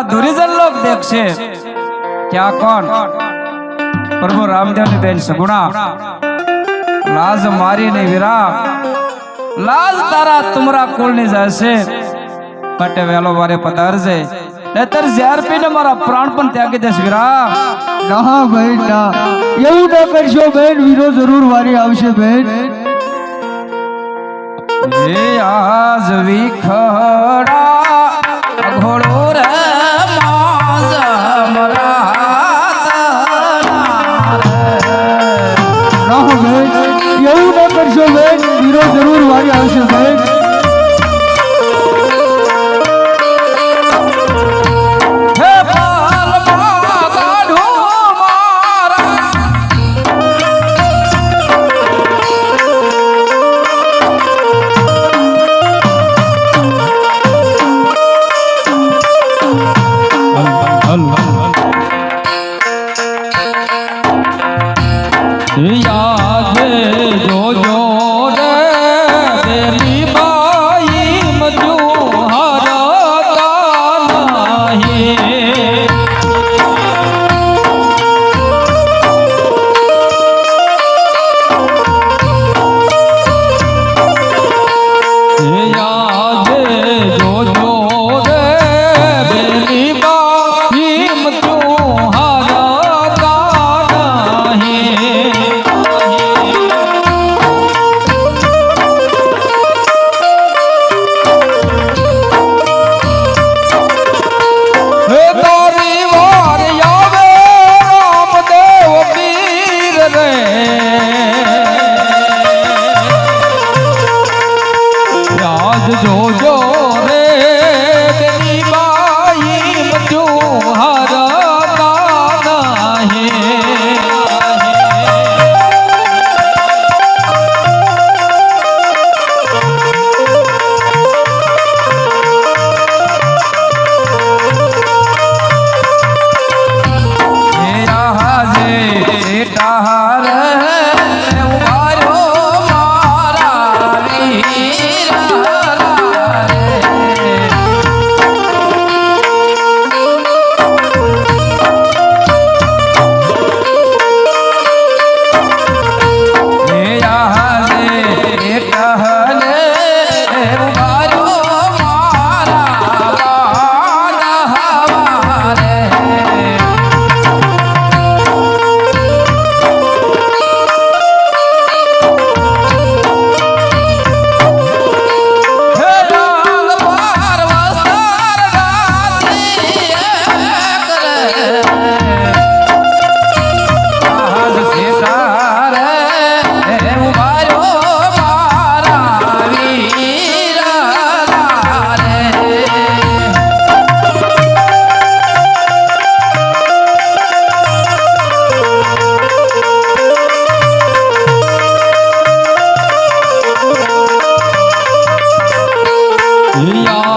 અને ધુરીજન લોક દેખશે. કે આ કોણ? પ્રભુ રામદેવની બેન સગુણા. લાજ મારી ને વિરા લાજ તારા તુમરા કુળની જશે માટે વેલો વારે પધારજે. નહીતર ઝેર પીને મારા પ્રાણ પણ ત્યાગી દેશ વિરા ના બેન ના. એવું ના કરશો બેન વીરો જરૂર વારી આવશે બેન. હે આજ વિખડા જરૂર વારી આવશે બેન 诶呀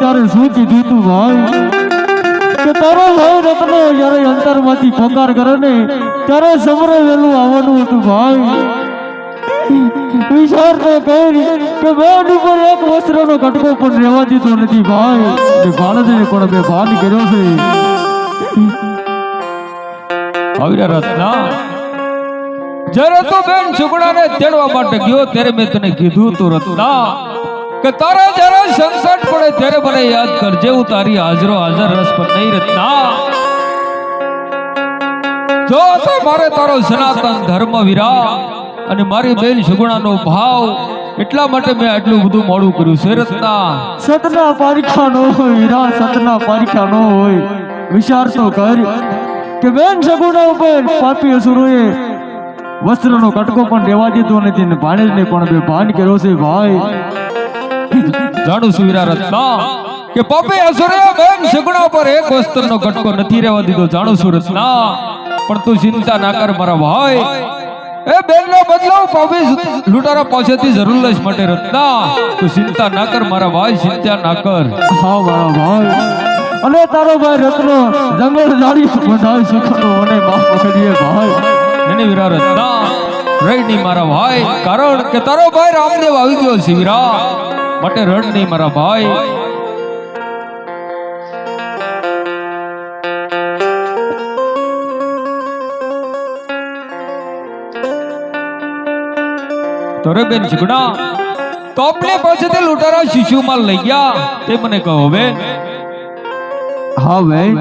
ત્યારે શું કીધું તું કે તારો ભાઈ રત્ન જ્યારે અંતરમાંથી પગાર કરે ને, ત્યારે સમરે વહેલું આવવાનું હતું ભાઈ. નથી ભાઈ. ને પણ બે ભાન કર્યો છે. આવી રત્ના જ્યારે તું બેન સુગુણાને તેડવા માટે ગયો, ત્યારે મેં તને કીધું તું રત્ના. કે તારા જ્યારે સંકટ પડે ત્યારે મને યાદ કરજે, હું તારી હાજરો હાજર રસ પર નહીં રત્ના જો તો મારે તારો સનાતન ધર્મ વિરા અને મારી બેન સુગુણાનો ભાવ, એટલા માટે મેં આટલું બધું મોડું કર્યું છે, રત્ના. સતના પારીખા નો હોય, વિરા સતના પારીખા નો હોય. વિચાર તો કર કે બેન સગુણા ઉપર પાપી અસુરોએ વસ્ત્રનો કટકો પણ દેવા દીધો નથી ને ભાણેજને પણ બે ભાન કર્યો છે, ભાઈ. જાણું છું વીરા રત્ના કે પાપે અસુરે બેન સગુણા પર એક વસ્ત્રનો કટકો નથી રહેવા દીધો જાણું છું રત્ના પણ તું ચિંતા ના કર મારા ભાઈ. એ બેનનો બદલો પાપી લૂંટારા પાસેથી જરૂર લઈશ માટે રત્ના તું ચિંતા ના કર મારા ભાઈ ચિંતા ના કર. હા મારા ભાઈ. અને તારો ભાઈ રત્નો જંગલ જાળી બંધાવી શકતો અને માફ કરીએ ભાઈ. એને વીરા રત્ના રહી નહીં મારા ભાઈ કારણ કે તારો ભાઈ રામદેવ આવી ગયો છે વીરા. માટે રડ નહીં મારા ભાઈ. તોરે બેન ઝઘડા તોપલે આપણે તે લૂંટારા શિશુમાં લઈ ગયા. તે મને કહો બેન હા, બેન.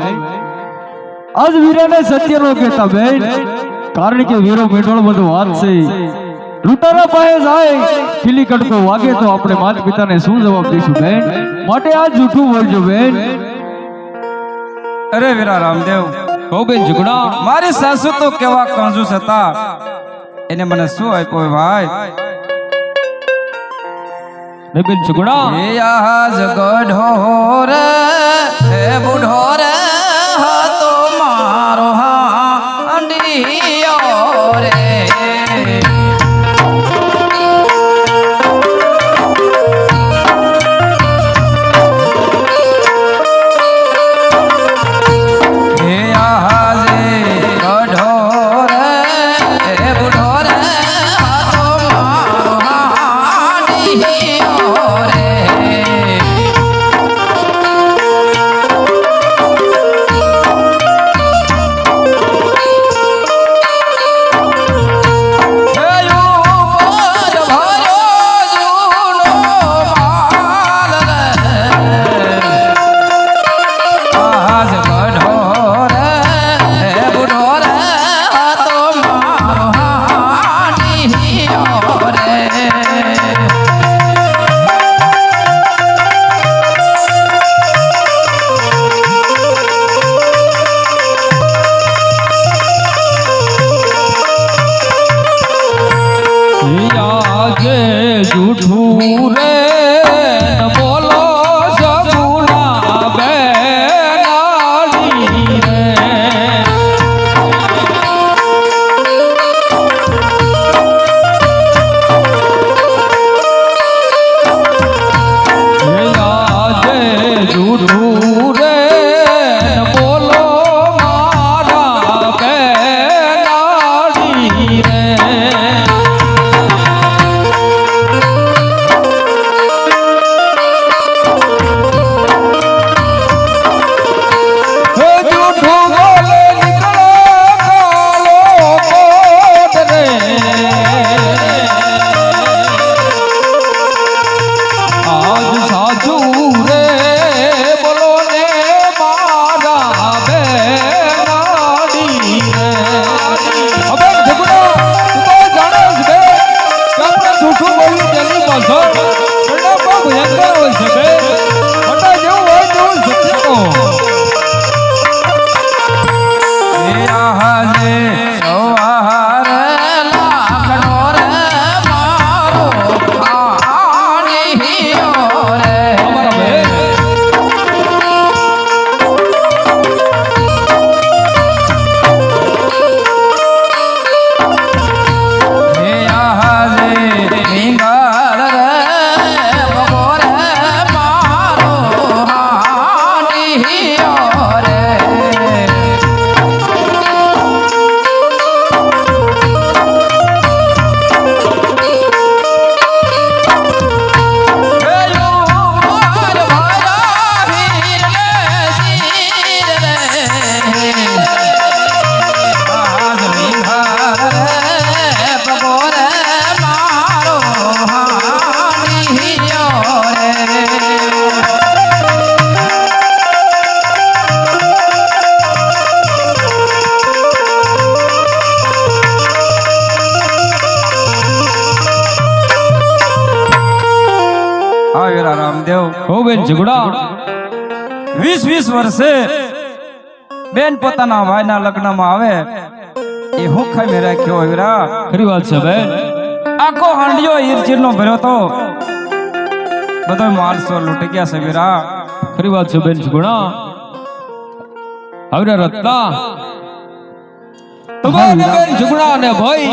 આજ વીરાને સત્યનો કહેતા, બેન. કારણ કે વીરો મેટોળ બધું વાત છે. લૂંટારા પાસે જાય ખીલી કડકો વાગે તો આપણે માતા પિતાને શું જવાબ દઈશું બેન? માટે આ જૂઠું બોલજો બેન. અરે વીરા રામદેવ કહો બેન ચીકણા મારી સાસુ તો કેવા કંજૂસ હતા. એને મને શું આપ્યો ભાઈ? બેન ઝઘડા એ આ જગઢો રે હે બુઢો રે હતો મારો હો બેન ઝઘડા વીસ વીસ વર્ષે બેન પોતાના ભાઈના લગ્નમાં આવે એ હું ખાઈ રાખ્યો હોય વીરા ખરી વાત છે બેન આખો હાંડિયો ઈરચીરનો ભર્યો તો બધો માણસો લૂંટી ગયા છે વીરા ખરી વાત છે બેન ઝઘડા હવે રત્ના તમે અને બેન ઝઘડા અને ભાઈ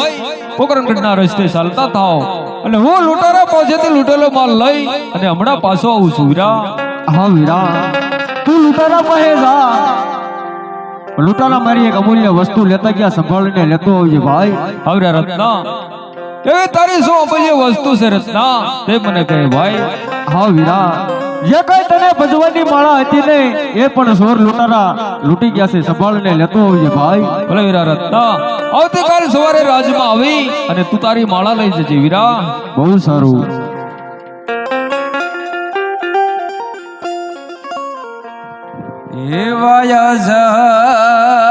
પોકરણગઢના રસ્તે ચાલતા થાઓ અને હું લૂંટારા પાસેથી લૂંટેલો માલ લઈ અને હમણાં પાછો આવું છું વીરા. હા વીરા. તું લૂંટારા પાસે જા. લૂંટારા મારી એક અમૂલ્ય વસ્તુ લેતા ગયા સંભાળીને લેતો આવજે ભાઈ. હવે રત્ના. એ તારી શું અમૂલ્ય વસ્તુ છે રત્ના? તે મને કહે ભાઈ. હા વીરા. જે કઈ તને ભજવાની માળા હતી ને એ પણ સોર લૂંટારા. લૂટી ગયા છે સંભાળીને લેતો આવજે ભાઈ. ભલે વીરા રત્ના આવતીકાલ સવારે રાજમાં આવી અને તું તારી માળા લઈ જજે વીરા. બહુ સારું. એવા જરા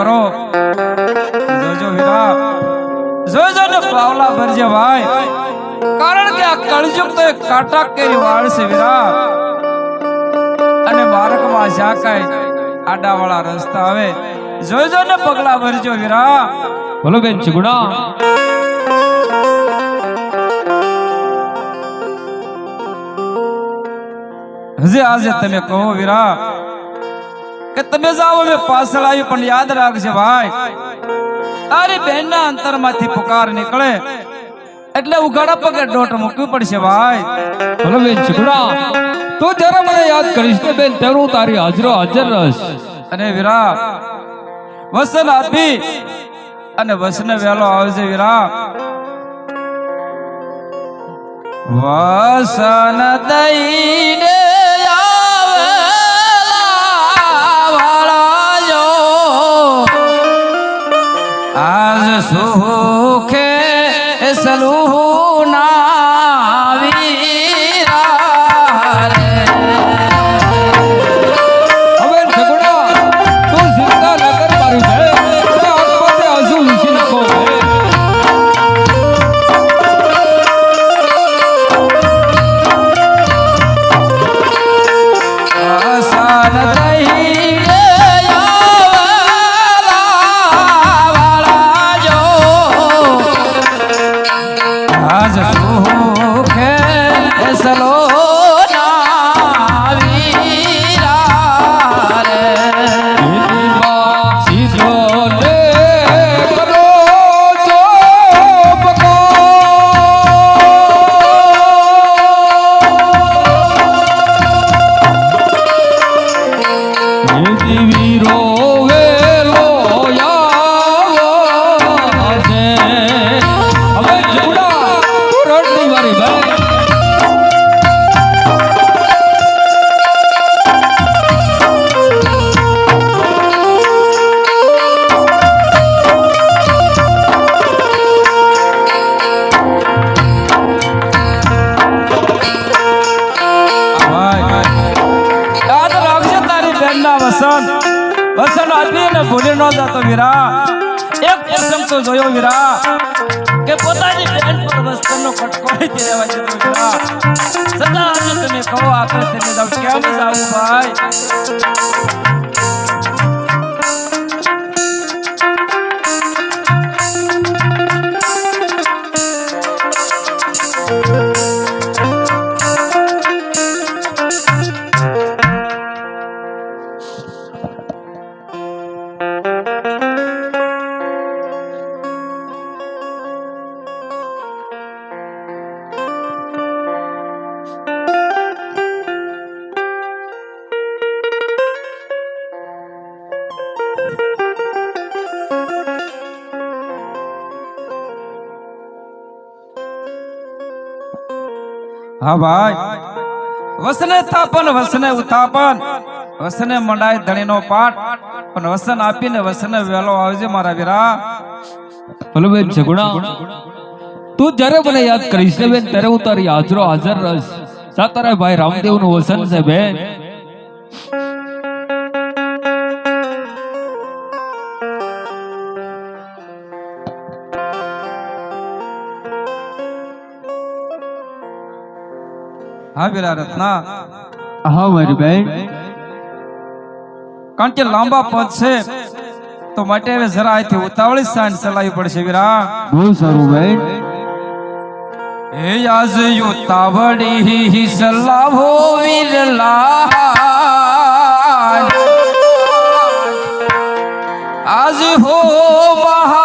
કરો. જોજો વીરા. જોજો ને પાવલા ભરજે ભાઈ. કારણ કે આ કળજુગ તો એક કાટા કેરી વાળ છે વીરા. અને બાળકમાં જ્યાં કાંઈ આડાવાળા રસ્તા આવે. જોજો ને પગલા ભરજો વીરા. ભલો બેન ચુગડા. હજી આજે તમે કહો વીરા. કે તમે જાઓ અમે પાછળ આવી પણ યાદ રાખજે ભાઈ. તારી બહેનના અંતરમાંથી પુકાર નીકળે. એટલે ઉઘાડા પગે દોટ મૂકવી પડશે ભાઈ. ભલો બેન ઝઘડા. તો જરા મને યાદ કરીશ ને બેન ત્યારે હું તારી હાજરો હાજર રહીશ. અને વિરા વસન આપી અને વસને વેલો આવજે વિરા. વસન દઈને આજ સુખે સલુના કે પોતાની બેન પર વસ્ત્રનો કટકો નથી રહેવા વીરા સદા તમે કહો, આખરે તેને જાવ કેમ જાવું ભાઈ? હા ભાઈ. વસને સ્થાપન વસને ઉત્થાપન વસને મંડાય ધણીનો પાઠ. પણ વસન આપીને વસને વેલો આવજે મારા વીરા. ભલો બેન, ઝઘડા. તું જ્યારે મને યાદ કરીશ ને બેન, ત્યારે હું તારી હાજરો હાજર રહીશ. સાતારા ભાઈ રામદેવનું વસન છે બેન. હા વીરા રત્ના હા મારી બેન કારણ કે લાંબા પદ છે તો માટે હવે જરા અહીંથી ઉતાવળી સાંજ ચલાવવી પડશે વીરા બહુ સારું બેન હે આજ ઉતાવળી સલાહો વીરલા આજ હો બહાર